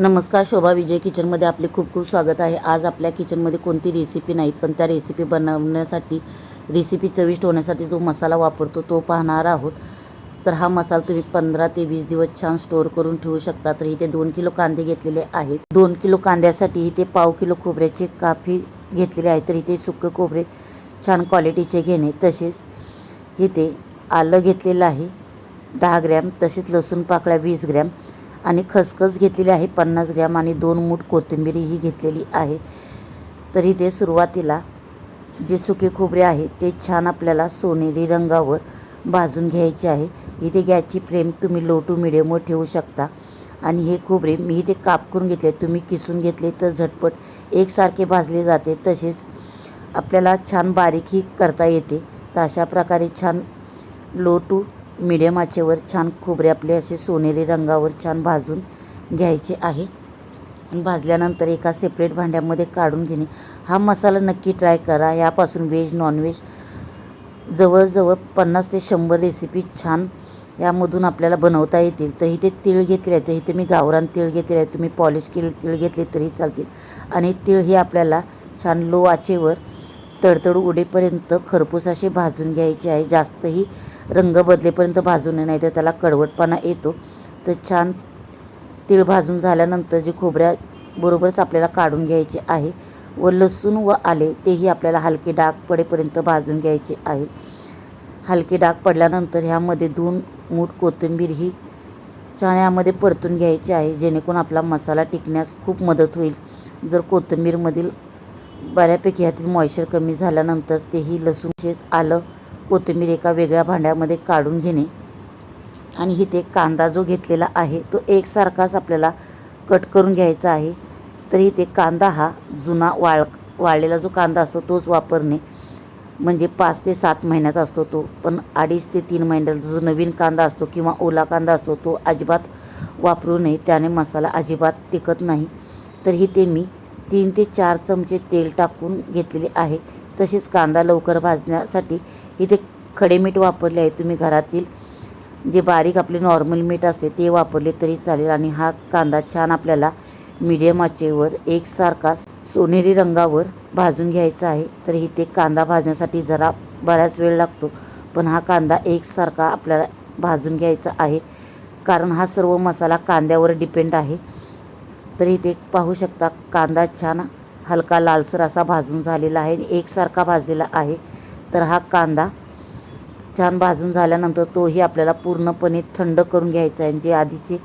नमस्कार शोभा विजय किचनमध्ये आपले खूप खूप स्वागत आहे. आज आपल्या किचनमध्ये कोणती रेसिपी नाही पण त्या रेसिपी बनवण्यासाठी रेसिपी चविष्ट होण्यासाठी जो मसाला वापरतो तो पाहणार आहोत. तर हा मसाला तुम्ही पंधरा ते वीस दिवस छान स्टोअर करून ठेवू शकता. तर इथे दोन किलो कांदे घेतलेले आहेत. दोन किलो कांद्यासाठी इथे पाव किलो खोबऱ्याचे काफी घेतलेले आहे. तर इथे सुकं खोबरे छान क्वालिटीचे घेणे. तसेच इथे आलं घेतलेलं आहे दहा ग्रॅम तसेच लसूण पाकळ्या वीस ग्रॅम. आणि खसखस घेतलेली आहे. पन्नास ग्रॅम आणि दोन मूठ कोथिंबीरी ही घेतलेली आहे. तर इथे सुरुवातीला जे सुके खोबरे आहे ते छान आपल्याला सोनेरी रंगावर भाजून घ्यायचे आहे. इथे गॅसची फ्लेम तुम्ही लो टू मिडियमवर ठेवू शकता. आणि हे खोबरे मी इथे काप करून घेतले. तुम्ही किसून घेतले तर झटपट एकसारखे भाजले जाते. तसेच आपल्याला छान बारीकही करता येते. तर अशा प्रकारे छान लो टू मिडियम आचेवर छान खोबरे आपले असे सोनेरी रंगावर छान भाजून घ्यायचे आहे. भाजल्यानंतर एका सेपरेट भांड्यामध्ये काढून घेणे. हा मसाला नक्की ट्राय करा. यापासून व्हेज नॉनव्हेज जवळजवळ पन्नास ते शंभर रेसिपी छान यामधून आपल्याला बनवता येतील. तर इथे तीळ घेतले आहे. तर इथे मी गावरान तीळ घेतले आहे. तुम्ही पॉलिश केले तीळ घेतले तरी चालतील. आणि तीळ हे आपल्याला छान लो आचेवर तडतड उडेपर्यंत खरपूस असे भाजून घ्यायचे आहे. जास्तही रंग बदलेपर्यंत भाजून नाही तर त्याला कडवटपणा येतो. तर छान तीळ भाजून झाल्यानंतर जे खोबऱ्याबरोबरच आपल्याला काढून घ्यायचे आहे व लसूण व आले तेही आपल्याला हलके डाग पडेपर्यंत भाजून घ्यायचे आहे. हलके डाग पडल्यानंतर ह्यामध्ये दोन मूठ कोथिंबीर ही छान यामध्ये परतून घ्यायची आहे जेणेकरून आपला मसाला टिकण्यास खूप मदत होईल. जर कोथिंबीरमधील बऱ्यापैकी ह्यातील मॉइश्चर कमी झाल्यानंतर तेही लसूण शेस आलं कोथिंबीर एका वेगळ्या भांड्यामध्ये काढून घेणे. आणि इथे कांदा जो घेतलेला आहे तो एकसारखाच आपल्याला कट करून घ्यायचा आहे. तर इथे कांदा हा जुना वाळ वाळलेला जो कांदा असतो तोच वापरणे म्हणजे पाच ते सात महिन्याचा असतो तो. पण अडीच ते तीन महिन्याचा जो नवीन कांदा असतो किंवा ओला कांदा असतो तो अजिबात वापरू नये. त्याने मसाला अजिबात टिकत नाही. तर इथे मी तीन ते चार चमचे तेल टाकून घेतलेले आहे. तसेच कांदा लवकर भाजण्यासाठी इथे खडे मीठ वापरले आहे. तुम्ही घरातील जे बारीक आपले नॉर्मल मीठ असते ते वापरले तरी चालेल. आणि हा कांदा छान आपल्याला मीडियम आचेवर एकसारखा सोनेरी रंगावर भाजून घ्यायचा आहे. तर इथे कांदा भाजण्यासाठी जरा बराच वेळ लागतो पण हा कांदा एकसारखा आपल्याला भाजून घ्यायचा आहे. कारण हा सर्व मसाला कांद्यावर डिपेंड आहे. तर इथे पाहू शकता कांदा छान हलका लालसर असा भाजून झालेला आहे एकसारखा भाजलेला आहे. तर हा कांदा छान भाजून झाल्यानंतर तोही आपल्याला पूर्णपणे थंड करून घ्यायचा आहे. जे आधीचे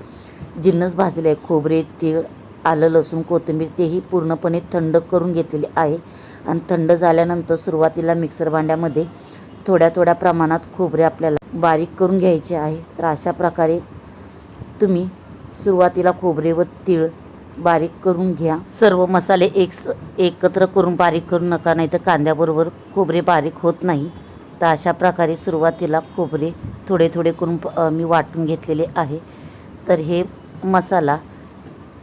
जिन्नस भाजले आहे खोबरे तीळ आलं लसूण कोथिंबीर तेही पूर्णपणे थंड करून घेतलेले आहे. आणि थंड झाल्यानंतर सुरुवातीला मिक्सर भांड्यामध्ये थोड्या थोड्या प्रमाणात खोबरे आपल्याला बारीक करून घ्यायचे आहे. तर अशा प्रकारे तुम्ही सुरुवातीला खोबरे व तीळ बारीक करून घ्या. सर्व मसाले एक एकत्र करून बारीक करू नका नाही तर कांद्याबरोबर खोबरे बारीक होत नाही. तर अशा प्रकारे सुरुवातीला खोबरे थोडे थोडे करून मी वाटून घेतलेले आहे. तर हे मसाला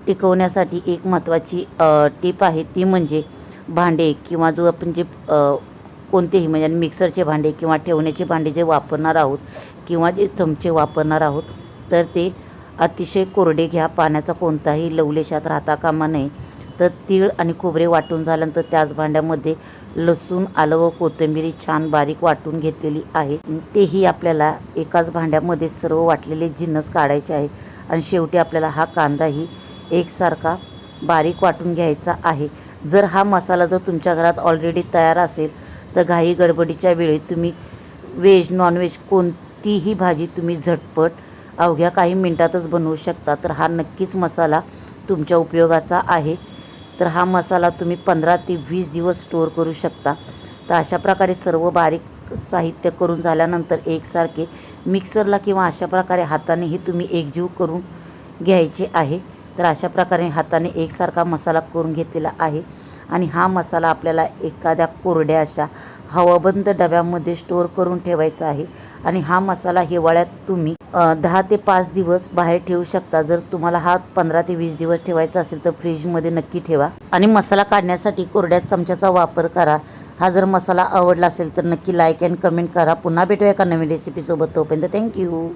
टिकवण्यासाठी एक महत्त्वाची टीप आहे. ती म्हणजे भांडे किंवा जो आपण जे कोणतेही म्हणजे मिक्सरचे भांडे किंवा ठेवण्याचे भांडे जे वापरणार आहोत किंवा जे चमचे वापरणार आहोत तर ते अतिशय कोरडे घ्या पाण्याचा कोणताही लवलेशात राहता कामा नये. तर तीळ आणि खोबरे वाटून झाल्यानंतर त्याच भांड्यामध्ये लसूण आलं व कोथिंबीर छान बारीक वाटून घेतलेली आहे. तेही आपल्याला एकाच भांड्यामध्ये सर्व वाटलेले जिन्नस काढायचे आहे. आणि शेवटी आपल्याला हा कांदाही एकसारखा बारीक वाटून घ्यायचा आहे. जर हा मसाला जर तुमच्या घरात ऑलरेडी तयार असेल तर घाई गडबडीच्या वेळी तुम्ही व्हेज नॉनव्हेज कोणतीही भाजी तुम्ही झटपट अवघ्या काही मिनटातच बनवू शकता. तर हा नक्कीच मसाला तुमच्या उपयोगाचा आहे. तर हा मसाला तुम्ही पंधरा ते वीस दिवस स्टोअर करू शकता. तर अशा प्रकारे सर्व बारीक साहित्य करून झाल्यानंतर एकसारखे मिक्सरला किंवा अशा प्रकारे हातानेही तुम्ही एकजीव करून घ्यायचे आहे. तर अशा प्रकारे हाताने एकसारखा मसाला करून घेतलेला आहे. आणि हा मसाला आपल्याला एखाद्या कोरड्या अशा हवाबंद डब्यामध्ये स्टोअर करून ठेवायचा आहे. आणि हा मसाला हिवाळ्यात तुम्ही दहा ते पाच दिवस बाहेर ठेवू शकता. जर तुम्हाला हा पंधरा ते वीस दिवस ठेवायचा असेल तर फ्रीजमध्ये नक्की ठेवा. आणि मसाला काढण्यासाठी कोरड्या चमच्याचा वापर करा. हा जर मसाला आवडला असेल तर नक्की लाईक अँड कमेंट करा. पुन्हा भेटूया एका नवीन रेसिपीसोबत तोपर्यंत थँक्यू